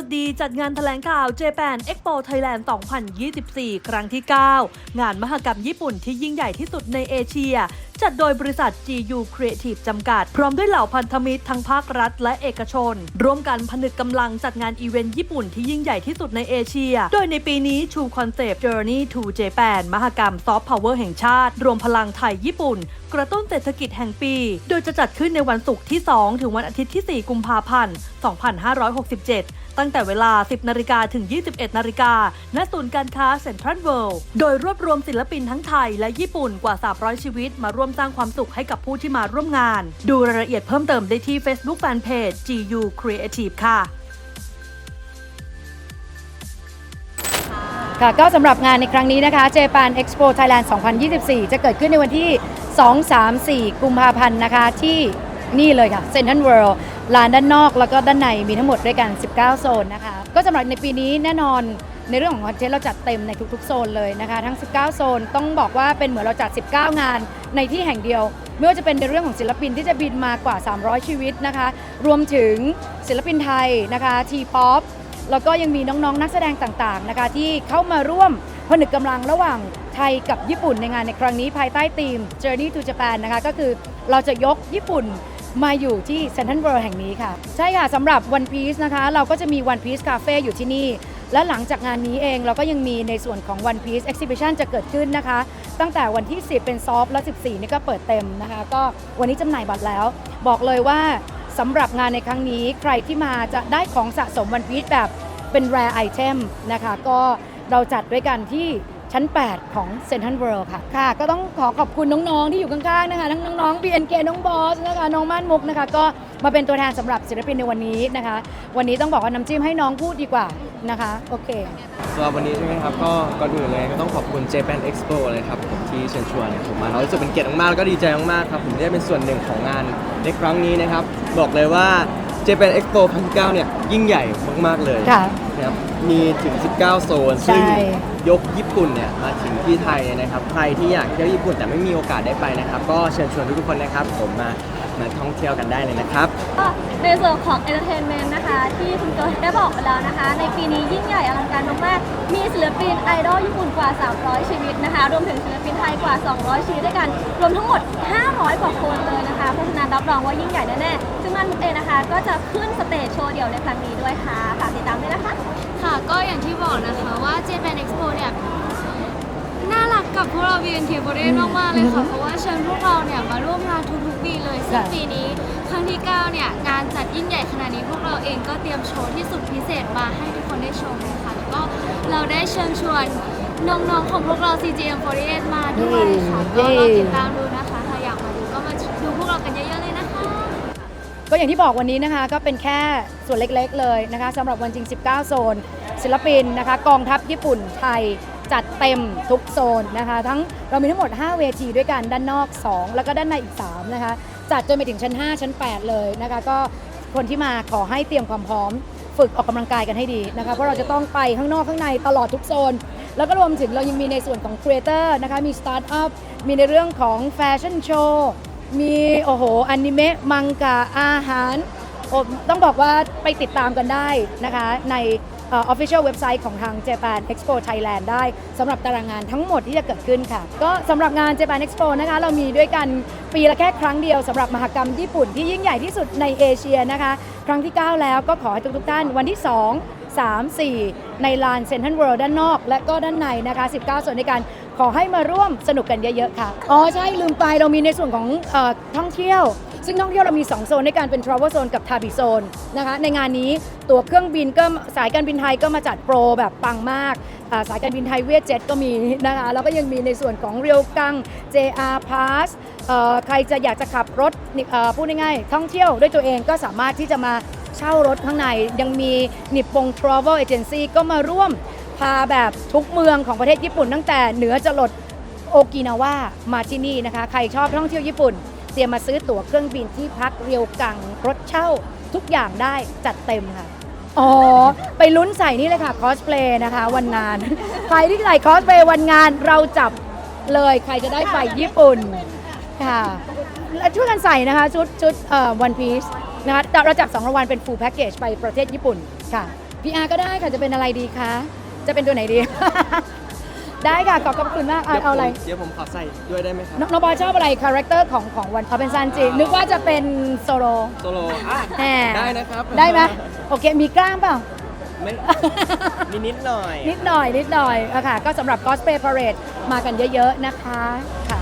กดีจัดงานแถลงข่าว Japan Expo Thailand 2024 ครั้งที่ 9 งานมหกรรมญี่ปุ่นที่ยิ่งใหญ่ที่สุดในเอเชีย จัดโดยบริษัท GU Creative จำกัด พร้อมด้วยเหล่าพันธมิตรทั้งภาครัฐและเอกชน ร่วมกันผนึกกำลังจัดงานอีเวนต์ญี่ปุ่นที่ยิ่งใหญ่ที่สุดในเอเชีย โดยในปีนี้ชูคอนเซปต์ Journey to Japan มหกรรมซอฟต์พาวเวอร์แห่งชาติ รวมพลังไทยญี่ปุ่น กระตุ้นเศรษฐกิจแห่งปี โดยจะจัดขึ้นในวันศุกร์ที่ 2 ถึงวันอาทิตย์ที่ 4 กุมภาพันธ์ 2567 ตั้งแต่เวลา 10 นาฬิกาถึง 21 นาฬิกา ณ ศูนย์การค้าเซ็นทรัลเวิลด์ โดยรวบรวมศิลปินทั้งไทยและญี่ปุ่นกว่า 300 ชีวิตมาร่วมสร้างความสุขให้กับผู้ที่มาร่วมงาน ดูรายละเอียดเพิ่มเติมได้ที่ Facebook Fanpage GU Creative ค่ะค่ะก็สำหรับงานในครั้งนี้นะคะ Japan Expo Thailand 2024 จะเกิดขึ้นในวันที่ 2 3 4 กุมภาพันธ์นะคะ ที่นี่เลยค่ะ Central World ลานด้านนอกแล้วก็ด้านในมีทั้งหมดด้วยกัน 19 โซนนะคะ ก็สำหรับในปีนี้แน่นอนในเรื่องของคอนเทนต์เราจัดเต็มในทุกๆ โซนเลยนะคะ ทั้ง 19 โซนต้องบอกว่าเป็นเหมือนเราจัด 19 งานในที่แห่งเดียว ไม่ว่าจะเป็นในเรื่องของศิลปินที่จะบินมากว่า 300 ชีวิตนะคะ รวมถึงศิลปินไทยนะคะทีป๊อปแล้วก็ยังมีน้องๆ นักแสดงต่างๆนะคะที่เข้ามาร่วมผนึกกำลังระหว่างไทยกับญี่ปุ่นในงานในครั้งนี้ภายใต้ธีม Journey to Japan นะคะก็คือเราจะยกญี่ปุ่นมาอยู่ที่ Central World แห่งนี้ค่ะ ใช่ค่ะสำหรับ One Piece นะคะ เราก็จะมี One Piece Cafe อยู่ที่นี่ และหลังจากงานนี้เองเราก็ยังมีในส่วนของ One Piece Exhibition จะเกิดขึ้นนะคะ ตั้งแต่วันที่ 10 เป็นซอฟและ 14 นี่ก็เปิดเต็มนะคะ ก็วันนี้จำหน่ายบัตรแล้ว บอกเลยว่าสำหรับงานในครั้งนี้ใครที่มาจะได้ของสะสม One Piece แบบเป็น rare item นะคะ ก็เราจัดด้วยกันที่ชั้น 8 ของ Central World ค่ะค่ะ ก็ต้องขอขอบคุณน้อง ๆ ที่อยู่ข้าง ๆ นะคะ ทั้งน้อง ๆ BNK น้องบอสนะคะ น้องม่านมุกนะคะ ก็มาเป็นตัวแทนสำหรับศิลปินในวันนี้นะคะ วันนี้ต้องบอกว่าน้ำจิ้มให้น้องพูดดีกว่า นะคะ โอเคสำหรับวันนี้ใช่ไหมครับ ก็ก่อนอื่นเลยก็ต้องขอบคุณ Japan Expo เลยครับผมที่เชิญชวนเนี่ยผมมาเรารู้สึกเป็นเกียรติมากๆแล้วก็ดีใจมากๆครับผมที่ได้เป็นส่วนหนึ่งของงานในครั้งนี้นะครับ บอกเลยว่า Japan Expo ครั้งที่9เนี่ยยิ่งใหญ่มากๆเลยค่ะ นะครับมีถึง 19 โซนใช่ซึ่งยกญี่ปุ่นเนี่ยมาถึงที่ไทยเนี่ยนะครับ ใครที่อยากเที่ยวญี่ปุ่นแต่ไม่มีโอกาสได้ไปนะครับ ก็เชิญชวนทุกๆคนนะครับ ผมมา มาท่องเที่ยวกันได้เลยนะครับ ก็ในส่วนของ Entertainment นะคะ ที่คุณโจได้บอกไปแล้วนะคะ ในปีนี้ยิ่งใหญ่อลังการมากๆมีศิลปินไอดอลญี่ปุ่นกว่า 300 ชีวิตนะคะ รวมถึงศิลปินไทยกว่า 200 ชีวิตด้วยกัน รวมทั้งหมด 500 กว่าคนเลยนะคะเพราะฉะนั้นรับรองว่ายิ่งใหญ่แน่ๆซึ่งมันมุกเองนะคะ ก็จะขึ้นสเตจโชว์เดี่ยวในครั้งนี้ด้วยค่ะฝากติดตามด้วยนะคะ ค่ะก็อย่างที่บอกนะคะว่า Japan Expo เนี่ยน่ารั กกับพวกเรา BNK48 มากๆเลยค่ะ เพราะว่าเชิญพวกเราเนี่ยมาร่วมงานทุกๆปีเลย ซึ่งค่ะปีนี้ครั้งที่ 9 เนี่ย งานจัดยิ่งใหญ่ขนาดนี้พวกเราเองก็เตรียมโชว์ที่สุดพิเศษมาให้ทุกคนได้ชมเลยค่ะแล้วก็เราได้เชิญชวนน้องๆของพวกเรา CGM48 มาด้วยค่ะเย้ก็รอติดตามดูนะคะถ้าอยากมาดูก็มาดูพวกเรากันเยอะๆเลยนะคะ ก็อย่างที่บอกวันนี้นะคะก็เป็นแค่ส่วนเล็กๆเลยนะคะสำหรับวันจริง 19 โซน ศิลปินนะคะ กองทัพญี่ปุ่นไทย จัดเต็มทุกโซนนะคะ ทั้งเรามีทั้งหมด 5 เวทีด้วยกันด้านนอก 2 แล้วก็ด้านในอีก 3 นะคะ จัดจนไปถึงชั้น 5 ชั้น 8 เลยนะคะ ก็คนที่มาขอให้เตรียมความพร้อม ฝึกออกกำลังกายกันให้ดีนะคะ เพราะเราจะต้องไปข้างนอกข้างในตลอดทุกโซน แล้วก็รวมถึงเรายังมีในส่วนของครีเอเตอร์นะคะ มีสตาร์ทอัพ มีในเรื่องของแฟชั่นโชว์มีโอ้โหอนิเมะมังกะอาหาร ต้องบอกว่าไปติดตามกันได้นะคะใน official เว็บไซต์ของทาง Japan Expo Thailand ได้สำหรับตารางงานทั้งหมดที่จะเกิดขึ้นค่ะ ก็สำหรับงาน Japan Expo นะคะ เรามีด้วยกันปีละแค่ครั้งเดียวสำหรับมหกรรมญี่ปุ่นที่ยิ่งใหญ่ที่สุดในเอเชียนะคะ ครั้งที่ 9 แล้วก็ขอให้ทุกๆท่านวันที่ 2 3 4 ในลานเซ็นทรัลเวิลด์ด้านนอก และก็ด้านในนะคะ 19 ส่วนในการขอให้มาร่วมสนุกกันเยอะ ๆ ค่ะ อ๋อ ใช่ลืมไปเรามีในส่วนของอท่องเที่ยว ซึ่งท่องเที่ยวเรามี 2 โซนในการเป็น Travel Zone กับ Tabi Zone นะคะในงานนี้ตัวเครื่องบินก็สายการบินไทยก็มาจัดโปรแบบปังมากอ่าสายการบินไทยเวียดเจ็ตก็มีนะคะแล้วก็ยังมีในส่วนของเรียวกัง JR Pass เอ่อใครจะอยากจะขับรถนี่เอ่อพูดง่ายๆท่องเที่ยวด้วยตัวเองก็สามารถที่จะมาเช่ารถข้างใน ยังมีนิปปง Travel Agency ก็มาร่วมพาแบบทุกเมืองของประเทศญี่ปุ่น ตั้งแต่เหนือจรดโอกินาว่ามาที่นี่นะคะ ใครชอบท่องเที่ยวญี่ปุ่น เตรียมมาซื้อตั๋วเครื่องบินที่พักเรียวกังรถเช่าทุกอย่างได้จัดเต็มค่ะ อ๋อ ไปลุ้นใส่นี่เลยค่ะคอสเพลย์นะคะ วันงาน ใครที่ใส่คอสเพลย์วันงานเราจับเลยใครจะได้ไปญี่ปุ่นค่ะและช่วยกันใส่นะคะ ชุดชุดเอ่อวันพีซนะคะเราจับสองรางวัลเป็นฟูลแพ็กเกจไปประเทศญี่ปุ่นค่ะพีอาร์ก็ได้ค่ะจะเป็นอะไรดีคะจะเป็นตัวไหนดี ได้ค่ะขอบขอบคุณมากเอาเอาอะไรเดี๋ยวผมขอใส่ด้วยได้ไหมครับ น้องน้องบอยชอบอะไรคาแรคเตอร์ของของวันเอาเป็นซันจินึกว่าจะเป็นโซโล โซโลอะแหม ได้นะครับได้ไหมโอเคมีกล้ามเปล่า ไม่มีนิดหน่อย นิดหน่อยนิดหน่อยอะค่ะก็สำหรับ Cosplay Parade มากันเยอะ ๆ นะคะค่ะ